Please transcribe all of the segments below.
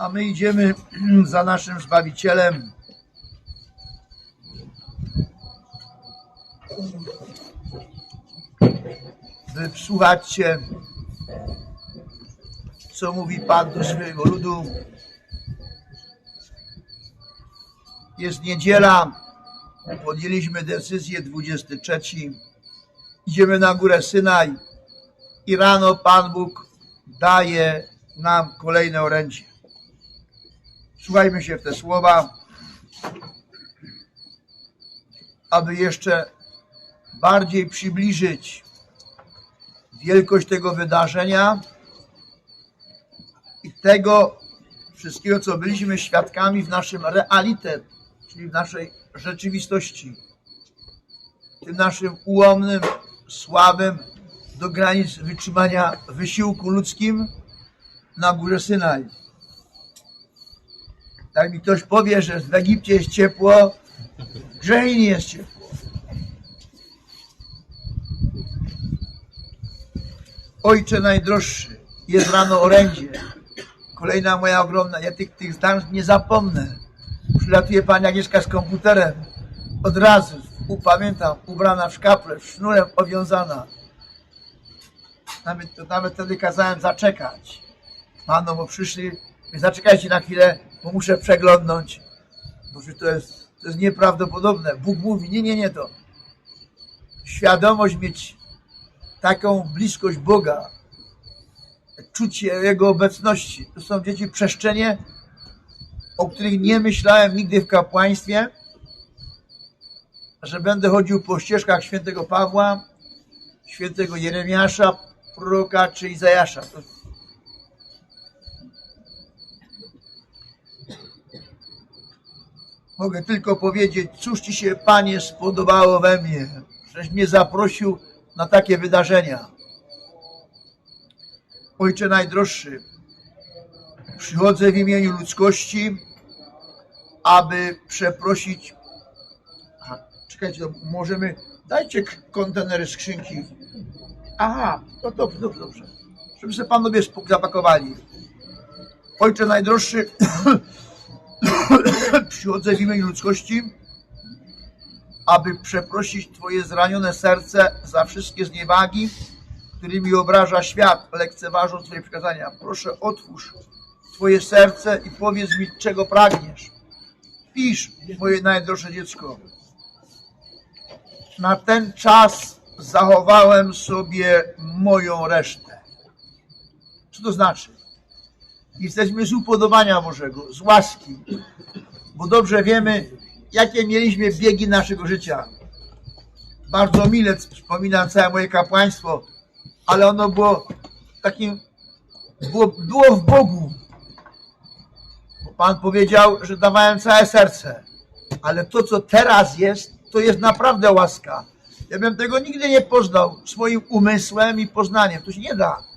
a my idziemy za naszym Zbawicielem. By się, co mówi Pan do swojego ludu. Jest niedziela, podjęliśmy decyzję 23. Idziemy na górę Synaj i rano Pan Bóg daje nam kolejne orędzie. Słuchajmy się w te słowa, aby jeszcze bardziej przybliżyć wielkość tego wydarzenia i tego wszystkiego, co byliśmy świadkami w naszym realitet, czyli w naszej rzeczywistości, tym naszym ułomnym, słabym, do granic wytrzymania wysiłku ludzkim na górze Synaj. Jak mi ktoś powie, że w Egipcie jest ciepło, że i nie jest ciepło. Ojcze najdroższy, jest rano orędzie. Kolejna moja ogromna, ja tych, tych zdań nie zapomnę. Przylatuje pani Agnieszka z komputerem. Od razu upamiętam, ubrana w szkaple, sznurem owiązana. Nawet, to nawet wtedy kazałem zaczekać. Panu, bo przyszli, zaczekajcie na chwilę, bo muszę przeglądnąć. Bo że to jest, to jest nieprawdopodobne. Bóg mówi, nie, nie, nie, to świadomość mieć taką bliskość Boga, czucie Jego obecności. To są dzieci przestrzenie, o których nie myślałem nigdy w kapłaństwie, że będę chodził po ścieżkach świętego Pawła, świętego Jeremiasza, proroka czy Izajasza. To Mogę tylko powiedzieć, cóż Ci się, Panie, spodobało we mnie, żeś mnie zaprosił na takie wydarzenia. Ojcze najdroższy, przychodzę w imieniu ludzkości, aby przeprosić. Aha, czekajcie, to możemy. Dajcie kontenery skrzynki. Aha, no dobrze, dobrze, dobrze. Żeby sobie panowie zapakowali. Ojcze najdroższy, przychodzę w imieniu ludzkości, aby przeprosić Twoje zranione serce za wszystkie zniewagi, którymi obraża świat, lekceważąc Twoje przykazania. Proszę, otwórz Twoje serce i powiedz mi, czego pragniesz. Pisz, moje najdroższe dziecko. Na ten czas zachowałem sobie moją resztę. Co to znaczy? Jesteśmy z upodobania Bożego, z łaski, bo dobrze wiemy, jakie mieliśmy biegi naszego życia. Bardzo mile wspominam całe moje kapłaństwo, ale ono było takim, było, było w Bogu. Bo Pan powiedział, że dawałem całe serce, ale to, co teraz jest, to jest naprawdę łaska. Ja bym tego nigdy nie poznał swoim umysłem i poznaniem. To się nie da.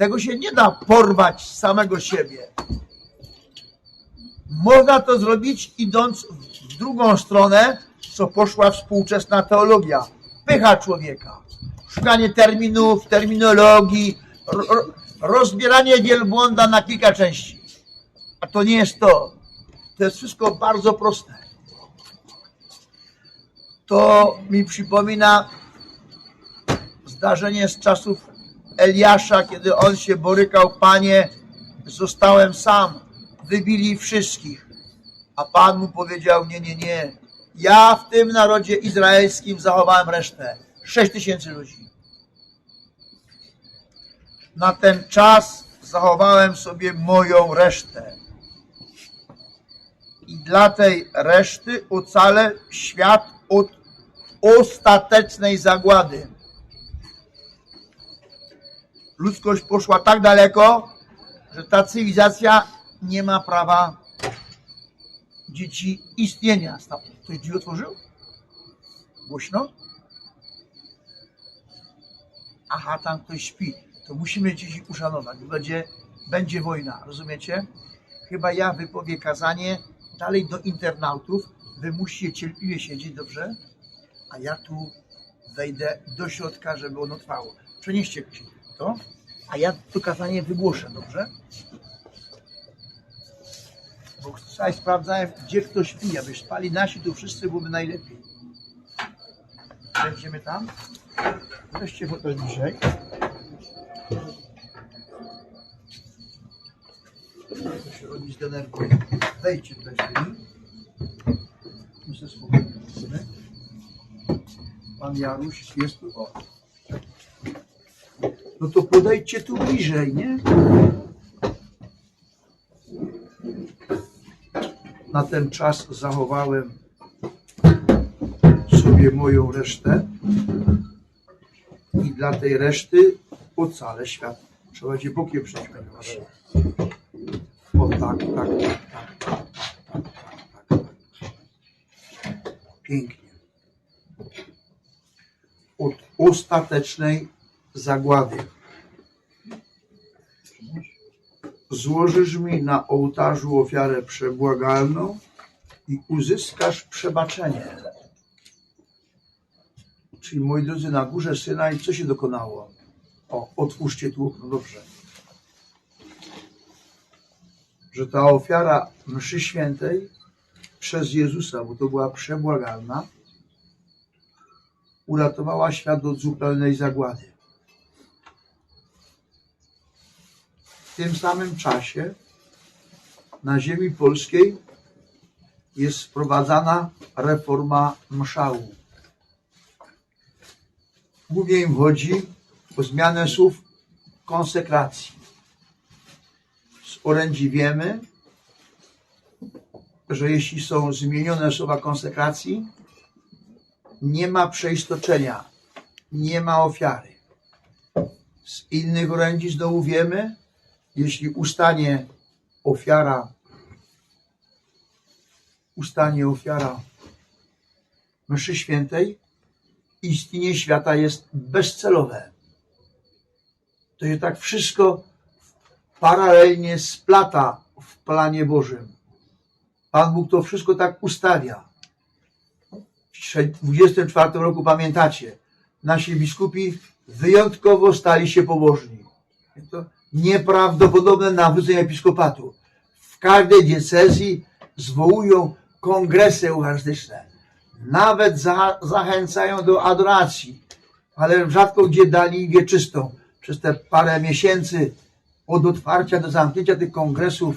Tego się nie da porwać samego siebie. Można to zrobić idąc w drugą stronę, co poszła współczesna teologia. Pycha człowieka. Szukanie terminów, terminologii, ro, ro- rozbieranie wielbłąda na kilka części. A to nie jest to. To jest wszystko bardzo proste. To mi przypomina zdarzenie z czasów Eliasza, kiedy on się borykał, panie, zostałem sam, wybili wszystkich. A Pan mu powiedział, nie, nie, nie, ja w tym narodzie izraelskim zachowałem resztę. Sześć tysięcy ludzi. Na ten czas zachowałem sobie moją resztę. I dla tej reszty ocalę świat od ostatecznej zagłady ludzkość poszła tak daleko, że ta cywilizacja nie ma prawa dzieci istnienia. Ktoś drzwi otworzył? Głośno? Aha, tam ktoś śpi. To musimy dzieci uszanować. Będzie, będzie wojna, rozumiecie? Chyba ja wypowie kazanie dalej do internautów. Wy musicie cierpliwie siedzieć, dobrze? A ja tu wejdę do środka, żeby ono trwało. Przenieście się to, a ja to kazanie wygłoszę, dobrze? Bo wczoraj sprawdzałem, gdzie kto śpi. Aby spali nasi, tu wszyscy byłoby najlepiej. Będziemy tam? Weźcie fotel bliżej. To się robi zdenerwuje. Wejdźcie tutaj z se spokojnie. Pan Jaruś jest tu. O no to podajcie tu bliżej, nie? Na ten czas zachowałem sobie moją resztę i dla tej reszty ocalę świat. Trzeba będzie bokiem. O tak, tak, tak, tak, tak. Pięknie. Od ostatecznej zagłady. Złożysz mi na ołtarzu ofiarę przebłagalną i uzyskasz przebaczenie. Czyli moi drodzy, na górze Synaj co się dokonało? O, otwórzcie tu okno, dobrze. Że ta ofiara mszy świętej przez Jezusa, bo to była przebłagalna, uratowała świat od zupełnej zagłady. W tym samym czasie na ziemi polskiej jest wprowadzana reforma mszału. Głównie im chodzi o zmianę słów konsekracji. Z orędzi wiemy, że jeśli są zmienione słowa konsekracji, nie ma przeistoczenia, nie ma ofiary. Z innych orędzi znowu wiemy, jeśli ustanie ofiara, ustanie ofiara mszy świętej, istnienie świata jest bezcelowe. To się tak wszystko paralelnie splata w planie Bożym. Pan Bóg to wszystko tak ustawia. W 24 roku pamiętacie, nasi biskupi wyjątkowo stali się pobożni. Nieprawdopodobne nawrócenie episkopatu. W każdej diecezji zwołują kongresy eucharystyczne. Nawet za, zachęcają do adoracji, ale rzadko gdzie dali wieczystą. Przez te parę miesięcy od otwarcia do zamknięcia tych kongresów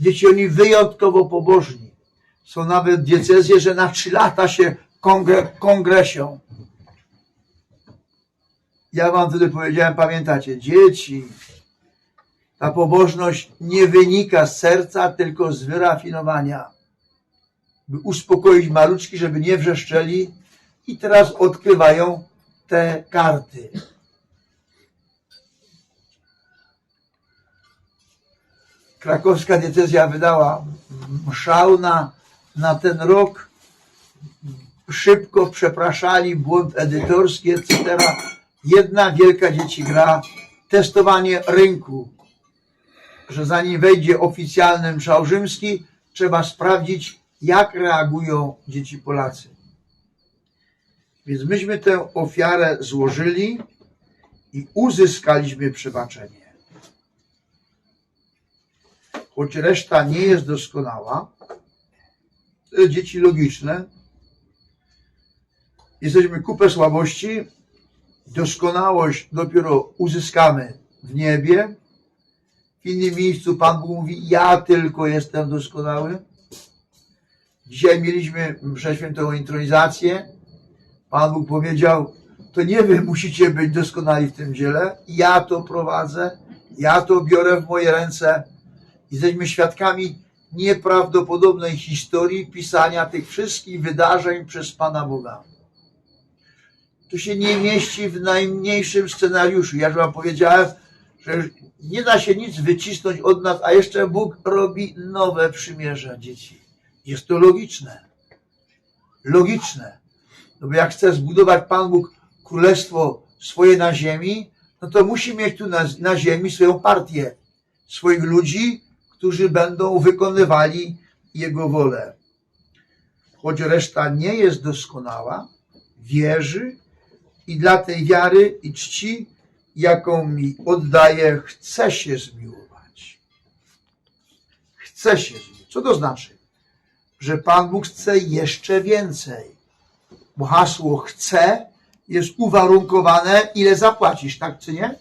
dzieci oni wyjątkowo pobożni. Są nawet diecezje, że na trzy lata się kongre, kongresią. Ja wam wtedy powiedziałem, pamiętacie, dzieci, ta pobożność nie wynika z serca, tylko z wyrafinowania. By uspokoić maluczki, żeby nie wrzeszczeli i teraz odkrywają te karty. Krakowska diecezja wydała mszał na, na ten rok. Szybko przepraszali, błąd edytorski, etc. Jedna wielka dzieci gra, testowanie rynku, że zanim wejdzie oficjalny mszał rzymski, trzeba sprawdzić, jak reagują dzieci Polacy. Więc myśmy tę ofiarę złożyli i uzyskaliśmy przebaczenie. Choć reszta nie jest doskonała, to dzieci logiczne. Jesteśmy kupę słabości, doskonałość dopiero uzyskamy w niebie. W innym miejscu Pan Bóg mówi, ja tylko jestem doskonały. Dzisiaj mieliśmy mszę świętą intronizację. Pan Bóg powiedział, to nie wy musicie być doskonali w tym dziele, ja to prowadzę, ja to biorę w moje ręce. Jesteśmy świadkami nieprawdopodobnej historii pisania tych wszystkich wydarzeń przez Pana Boga. To się nie mieści w najmniejszym scenariuszu. Ja już wam powiedziałem, że nie da się nic wycisnąć od nas, a jeszcze Bóg robi nowe przymierza dzieci. Jest to logiczne. Logiczne. No bo jak chce zbudować Pan Bóg królestwo swoje na ziemi, no to musi mieć tu na, na ziemi swoją partię, swoich ludzi, którzy będą wykonywali Jego wolę. Choć reszta nie jest doskonała, wierzy i dla tej wiary i czci, jaką mi oddaje, chce się zmiłować. Chce się zmiłować. Co to znaczy? Że Pan Bóg chce jeszcze więcej. Bo hasło chce jest uwarunkowane, ile zapłacisz, tak czy nie?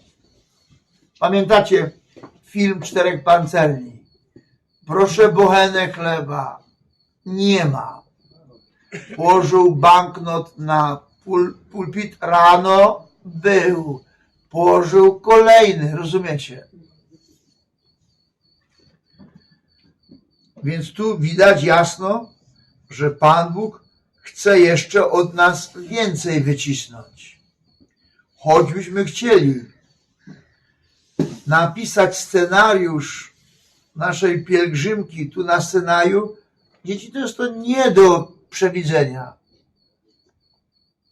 Pamiętacie film Czterech Pancerni? Proszę bochenę chleba. Nie ma. Położył banknot na pul, pulpit rano, był. Położył kolejny, rozumiecie? Więc tu widać jasno, że Pan Bóg chce jeszcze od nas więcej wycisnąć. Choćbyśmy chcieli napisać scenariusz naszej pielgrzymki tu na scenariu, dzieci to jest to nie do przewidzenia.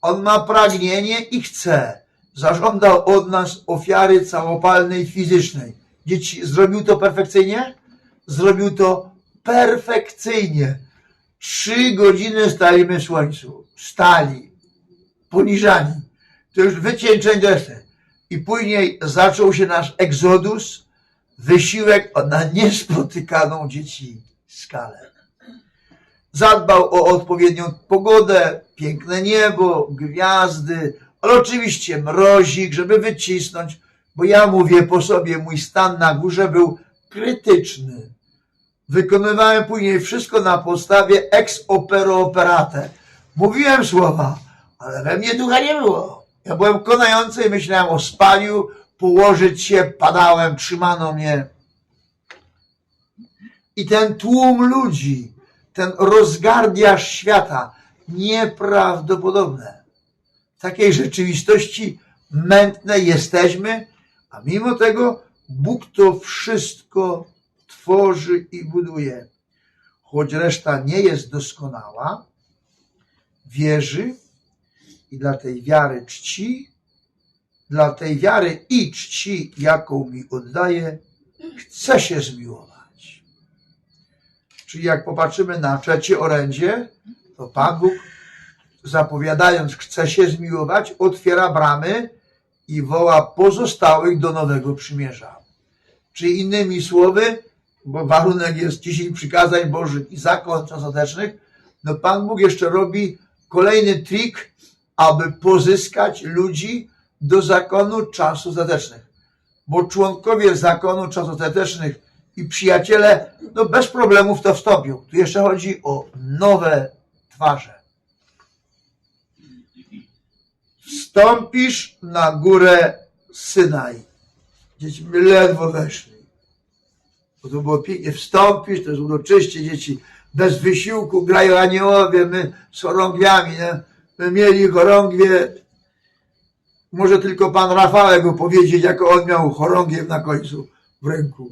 On ma pragnienie i chce. Zażądał od nas ofiary całopalnej fizycznej. Dzieci, zrobił to perfekcyjnie? Zrobił to perfekcyjnie. Trzy godziny staliśmy w słońcu. Stali. Poniżani. To już wycieńczeń desce. I później zaczął się nasz egzodus, wysiłek na niespotykaną dzieci skalę. Zadbał o odpowiednią pogodę, piękne niebo, gwiazdy, ale oczywiście mrozik, żeby wycisnąć, bo ja mówię po sobie, mój stan na górze był krytyczny. Wykonywałem później wszystko na podstawie ex opero operate. Mówiłem słowa, ale we mnie ducha nie było. Ja byłem konający i myślałem o spaniu, położyć się, padałem, trzymano mnie. I ten tłum ludzi, ten rozgardiaż świata, nieprawdopodobne. Takiej rzeczywistości mętne jesteśmy, a mimo tego Bóg to wszystko tworzy i buduje. Choć reszta nie jest doskonała, wierzy i dla tej wiary czci, dla tej wiary i czci, jaką mi oddaje, chce się zmiłować. Czyli jak popatrzymy na trzecie orędzie, to Pan Bóg zapowiadając chce się zmiłować, otwiera bramy i woła pozostałych do nowego przymierza. Czyli innymi słowy, bo warunek jest 10 przykazań Bożych i zakon ostatecznych, no Pan Bóg jeszcze robi kolejny trik, aby pozyskać ludzi do zakonu czasu ostatecznych. Bo członkowie zakonu czasu ostatecznych i przyjaciele, no bez problemów to wstąpią. Tu jeszcze chodzi o nowe twarze. Wstąpisz na górę Synaj. Dzieci ledwo weszli. Bo to było pięknie. Wstąpisz, to jest uroczyście, dzieci bez wysiłku grają aniołowie, my z chorągwiami, nie? My mieli chorągwie, może tylko pan Rafałek mu powiedzieć, jak on miał chorągiew na końcu w ręku.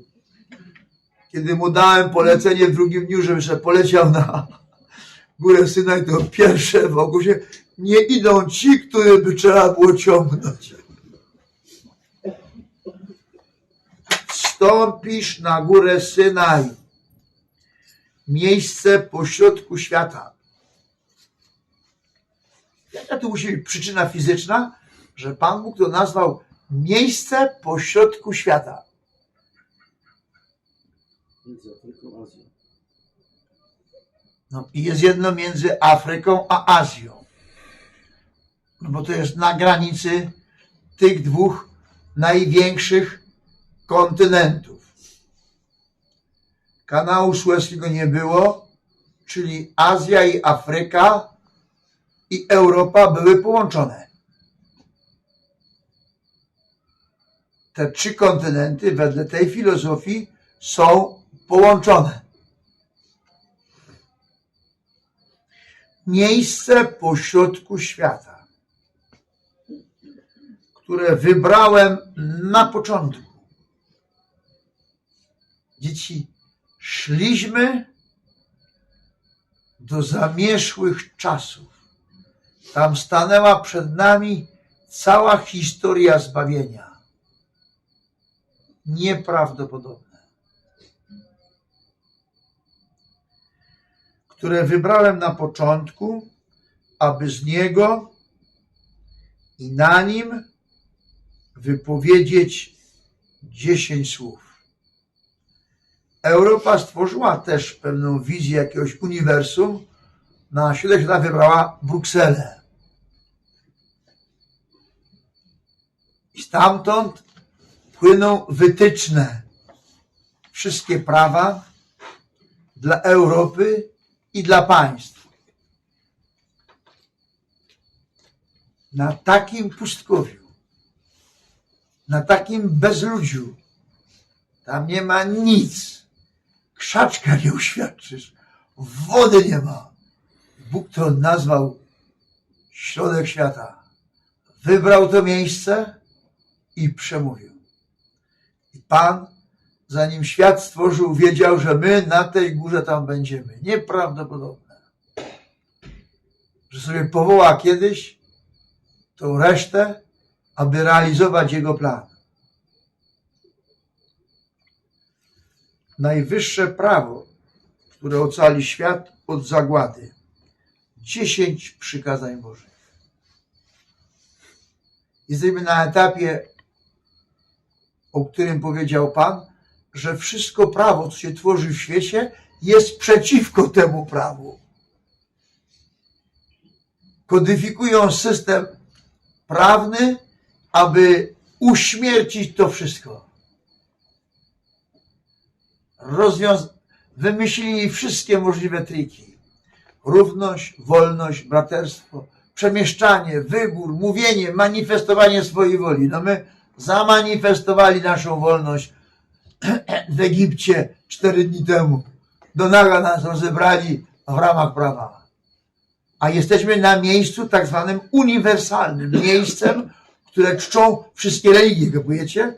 Kiedy mu dałem polecenie w drugim dniu, żeby się poleciał na górę Synaj, to pierwsze wokół się nie idą ci, których by trzeba było ciągnąć. Wstąpisz na górę Synaj, miejsce pośrodku świata. Jaka tu musi być przyczyna fizyczna, że Pan Bóg to nazwał miejsce pośrodku świata? Między Afryką a Azją. No i jest jedno między Afryką a Azją. No bo to jest na granicy tych dwóch największych kontynentów. Kanału Suezkiego nie było, czyli Azja i Afryka i Europa były połączone. Te trzy kontynenty wedle tej filozofii są połączone. miejsce pośrodku świata, które wybrałem na początku. Dzieci, szliśmy do zamierzchłych czasów. Tam stanęła przed nami cała historia zbawienia. Nieprawdopodobne. które wybrałem na początku, aby z niego i na nim wypowiedzieć dziesięć słów. Europa stworzyła też pewną wizję jakiegoś uniwersum. Na środek świata wybrała Brukselę. I stamtąd płyną wytyczne. Wszystkie prawa dla Europy i dla państw. Na takim pustkowiu, na takim bezludziu, tam nie ma nic. Krzaczka nie uświadczysz. Wody nie ma. Bóg to nazwał środek świata. Wybrał to miejsce i przemówił. I Pan, zanim świat stworzył, wiedział, że my na tej górze tam będziemy. Nieprawdopodobne. Że sobie powoła kiedyś tą resztę, aby realizować Jego plan. Najwyższe prawo, które ocali świat od zagłady. Dziesięć przykazań Bożych. Jesteśmy na etapie, o którym powiedział Pan, że wszystko prawo, co się tworzy w świecie, jest przeciwko temu prawu. Kodyfikują system prawny, aby uśmiercić to wszystko. Rozwiąz... Wymyślili wszystkie możliwe triki. Równość, wolność, braterstwo, przemieszczanie, wybór, mówienie, manifestowanie swojej woli. No my zamanifestowali naszą wolność w Egipcie cztery dni temu. Do naga nas rozebrali w ramach prawa. A jesteśmy na miejscu tak zwanym uniwersalnym, miejscem, które czczą wszystkie religie, kupujecie?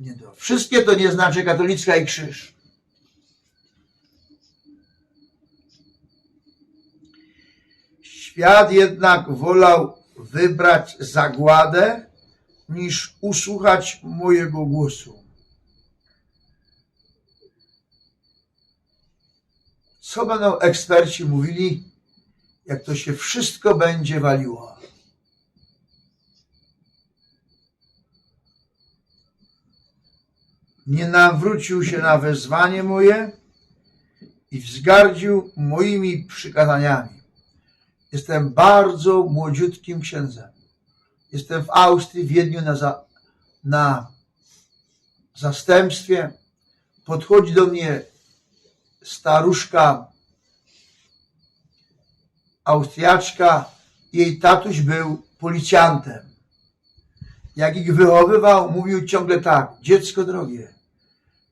Nie to. Wszystkie to nie znaczy katolicka i krzyż. Świat jednak wolał wybrać zagładę, niż usłuchać mojego głosu. Co będą eksperci mówili, jak to się wszystko będzie waliło? Nie nawrócił się na wezwanie moje i wzgardził moimi przykazaniami. Jestem bardzo młodziutkim księdzem. Jestem w Austrii, w Wiedniu na, za, na zastępstwie. Podchodzi do mnie staruszka Austriaczka. Jej tatuś był policjantem. Jak ich wychowywał, mówił ciągle tak: Dziecko drogie,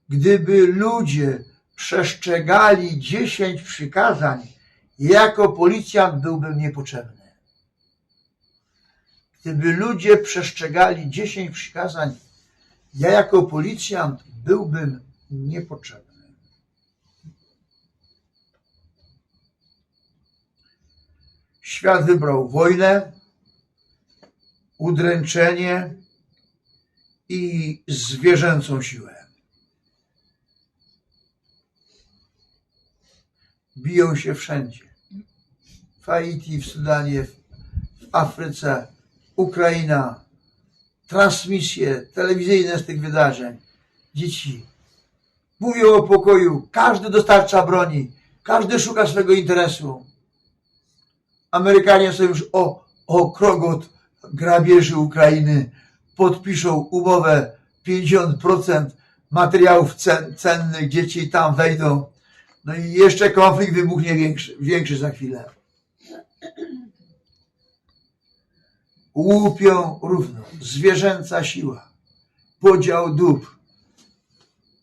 gdyby ludzie przestrzegali dziesięć przykazań, jako policjant byłbym niepotrzebny. Gdyby ludzie przestrzegali dziesięć przykazań, ja jako policjant byłbym niepotrzebny. Świat wybrał wojnę, udręczenie i zwierzęcą siłę. Biją się wszędzie. W Haiti, w Sudanie, w Afryce, Ukraina, transmisje telewizyjne z tych wydarzeń. Dzieci mówią o pokoju, każdy dostarcza broni, każdy szuka swego interesu. Amerykanie są już o, o krok od grabieży Ukrainy, podpiszą umowę 50% materiałów cen, cennych, dzieci tam wejdą. No i jeszcze konflikt wybuchnie większy, większy za chwilę. łupią równo. Zwierzęca siła. Podział dóbr.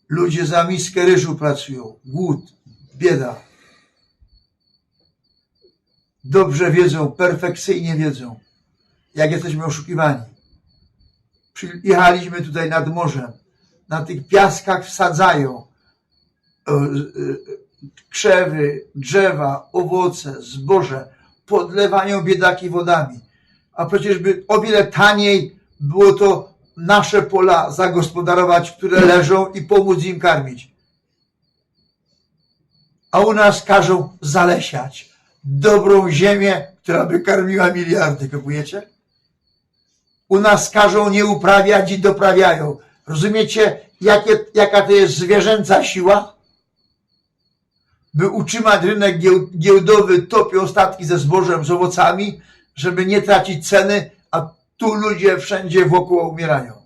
Ludzie za miskę ryżu pracują. Głód, bieda. Dobrze wiedzą, perfekcyjnie wiedzą, jak jesteśmy oszukiwani. Przyjechaliśmy tutaj nad morzem. Na tych piaskach wsadzają e, e, krzewy, drzewa, owoce, zboże. Podlewają biedaki wodami a przecież by o wiele taniej było to nasze pola zagospodarować, które leżą i pomóc im karmić. A u nas każą zalesiać dobrą ziemię, która by karmiła miliardy, kupujecie? U nas każą nie uprawiać i doprawiają. Rozumiecie, jakie, jaka to jest zwierzęca siła? By utrzymać rynek gieł- giełdowy, topią statki ze zbożem, z owocami, żeby nie tracić ceny, a tu ludzie wszędzie wokoło umierają.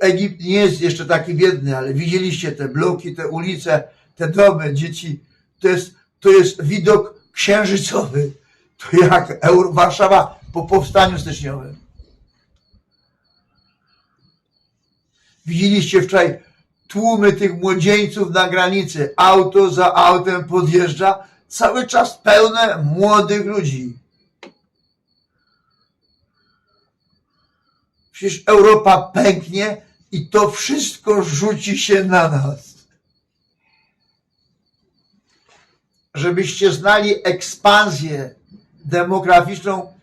Egipt nie jest jeszcze taki biedny, ale widzieliście te bloki, te ulice, te domy, dzieci. To jest, to jest widok księżycowy. To jak Euro, Warszawa po powstaniu styczniowym. Widzieliście wczoraj tłumy tych młodzieńców na granicy. Auto za autem podjeżdża. Cały czas pełne młodych ludzi. Przecież Europa pęknie i to wszystko rzuci się na nas. Żebyście znali ekspansję demograficzną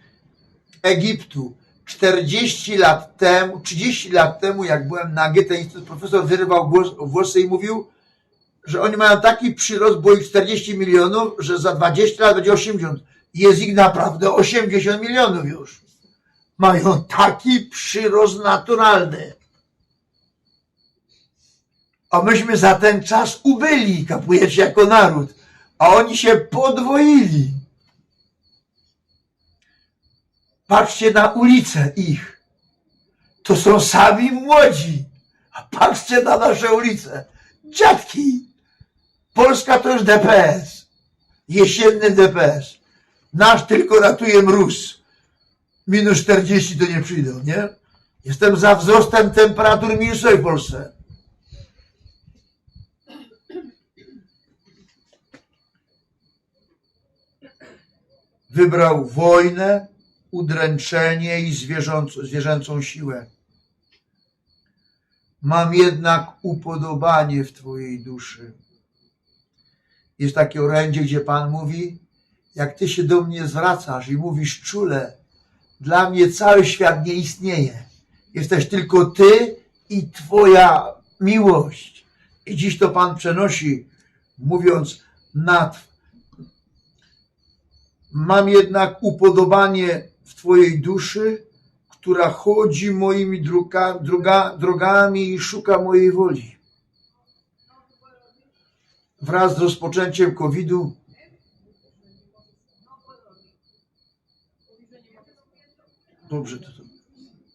Egiptu. 40 lat temu, 30 lat temu, jak byłem na Goethe Instytut, profesor wyrywał głos, włosy i mówił, że oni mają taki przyrost, bo ich 40 milionów, że za 20 lat będzie 80. Jest ich naprawdę 80 milionów już. Mają taki przyrost naturalny. A myśmy za ten czas ubyli, kapujecie, jako naród. A oni się podwoili. Patrzcie na ulice ich. To są sami młodzi. A patrzcie na nasze ulice. Dziadki. Polska to już DPS. Jesienny DPS. Nasz tylko ratuje mróz. Minus 40 to nie przyjdą, nie? Jestem za wzrostem temperatur minusowej w Polsce. Wybrał wojnę, udręczenie i zwierzęcą, siłę. Mam jednak upodobanie w Twojej duszy. Jest takie orędzie, gdzie Pan mówi, jak Ty się do mnie zwracasz i mówisz czule, dla mnie cały świat nie istnieje. Jesteś tylko Ty i Twoja miłość. I dziś to Pan przenosi, mówiąc nad Mam jednak upodobanie w Twojej duszy, która chodzi moimi druga, druga, drogami i szuka mojej woli. Wraz z rozpoczęciem COVID-u Dobrze, to, to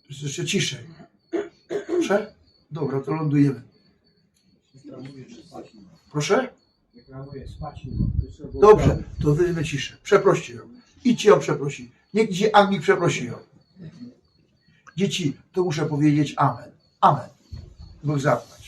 jest jeszcze ciszej. Proszę? Dobra, to lądujemy. Proszę? Dobrze, to wy wyciszę. Przeproście ją. Idźcie ją przeprosi. Niech idzie Anglik przeprosi ją. Dzieci, to muszę powiedzieć amen. Amen. Bóg zapłać.